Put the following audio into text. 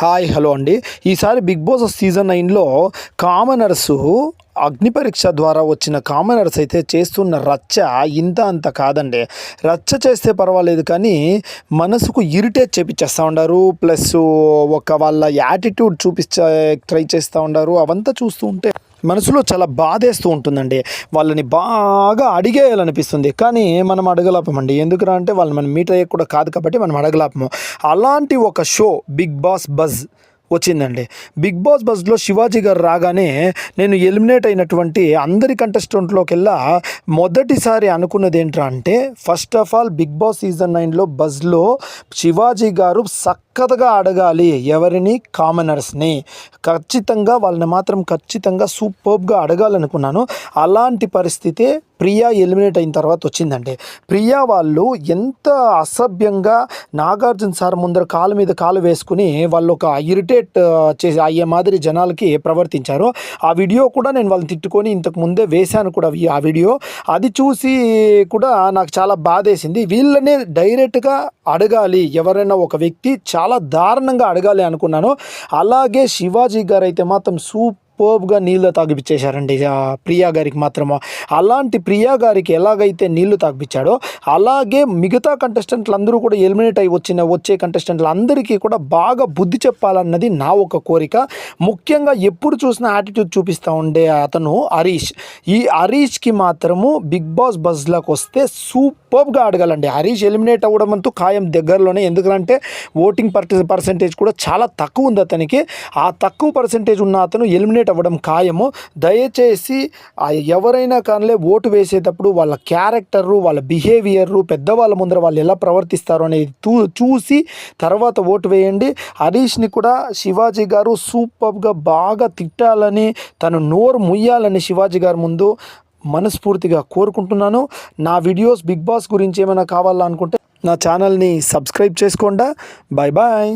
Hi hello అండి. ఈసారి big boss season నైన్లో కామనర్సు అగ్ని పరీక్ష ద్వారా వచ్చిన కామనర్స్ అయితే చేస్తున్న రచ్చ ఇంత అంత కాదండి. రచ్చ చేస్తే పర్వాలేదు కానీ మనసుకు ఇరిటేట్ చేపించేస్తూ ఉండారు. ప్లస్ ఒక వాళ్ళ యాటిట్యూడ్ చూపించే ట్రై చేస్తూ ఉండారు. అవంతా చూస్తూ ఉంటే మనసులో చాలా బాధేస్తూ ఉంటుందండి. వాళ్ళని బాగా అడిగేయాలనిపిస్తుంది. కానీ మనం అడగలేపమండి. ఎందుకురా అంటే వాళ్ళు మనం మీట్ అయ్యే కూడా కాదు కాబట్టి మనం అడగలేపము. అలాంటి ఒక షో బిగ్ బాస్ బజ్ వచ్చిందండి. బిగ్ బాస్ బజ్లో శివాజీ గారు రాగానే నేను ఎలిమినేట్ అయినటువంటి అందరి కంటెస్టెంట్లోకెల్లా మొదటిసారి అనుకున్నది ఏంట్రా అంటే first of all big boss season నైన్లో బజ్లో శివాజీ గారు సక్ సక్కతగా అడగాలి. ఎవరిని? కామనర్స్ని. ఖచ్చితంగా వాళ్ళని మాత్రం ఖచ్చితంగా సూపర్బ్గా అడగాలనుకున్నాను. అలాంటి పరిస్థితే ప్రియా ఎలిమినేట్ అయిన తర్వాత వచ్చిందండి. ప్రియా వాళ్ళు ఎంత అసభ్యంగా నాగార్జున సార్ ముందర కాలు మీద కాలు వేసుకుని వాళ్ళు ఒక ఇరిటేట్ చేసి అయ్యే మాదిరి జనాలకి ప్రవర్తించారు. ఆ వీడియో కూడా నేను వాళ్ళని తిట్టుకొని ఇంతకు ముందే వేశాను కూడా ఆ వీడియో అది చూసి కూడా నాకు చాలా బాధేసింది. వీళ్ళనే డైరెక్ట్గా అడగాలి. ఎవరైనా ఒక వ్యక్తి చాలా చాలా దారుణంగా అడగాలి అనుకున్నాను. అలాగే శివాజీ గారు అయితే మాత్రం సూప్ పోపుగా నీళ్ళు తాగిపించేశారండి ప్రియా గారికి మాత్రము. అలాంటి ప్రియా గారికి ఎలాగైతే నీళ్ళు తాగిపించాడో అలాగే మిగతా కంటెస్టెంట్లు అందరూ కూడా ఎలిమినేట్ అయి వచ్చిన వచ్చే కంటెస్టెంట్లు అందరికీ కూడా బాగా బుద్ధి చెప్పాలన్నది నా ఒక కోరిక. ముఖ్యంగా ఎప్పుడు చూసినా యాటిట్యూడ్ చూపిస్తూ ఉండే అతను హరీష్. ఈ హరీష్కి మాత్రము బిగ్ బాస్ బజ్లోకి వస్తే సూపర్గా అడగాలండి హరీష్ ఎలిమినేట్ అవ్వడం అంటూ ఖాయం దగ్గరలోనే. ఎందుకంటే ఓటింగ్ పర్సెంటేజ్ కూడా చాలా తక్కువ ఉంది అతనికి. ఆ తక్కువ పర్సెంటేజ్ ఉన్న అతను ఎలిమినేట్ అవ్వడం ఖాయము. దయచేసి ఎవరైనా కానీ ఓటు వేసేటప్పుడు వాళ్ళ క్యారెక్టరు వాళ్ళ బిహేవియరు పెద్దవాళ్ళ ముందర వాళ్ళు ఎలా ప్రవర్తిస్తారు అనేది చూసి తర్వాత ఓటు వేయండి. హరీష్ని కూడా శివాజీ గారు సూపర్గా బాగా తిట్టాలని తను నోరు ముయ్యాలని శివాజీ గారి ముందు మనస్ఫూర్తిగా కోరుకుంటున్నాను. నా వీడియోస్ బిగ్ బాస్ గురించి ఏమైనా కావాలనుకుంటే నా ఛానల్ని సబ్స్క్రైబ్ చేసుకోండా. Bye bye.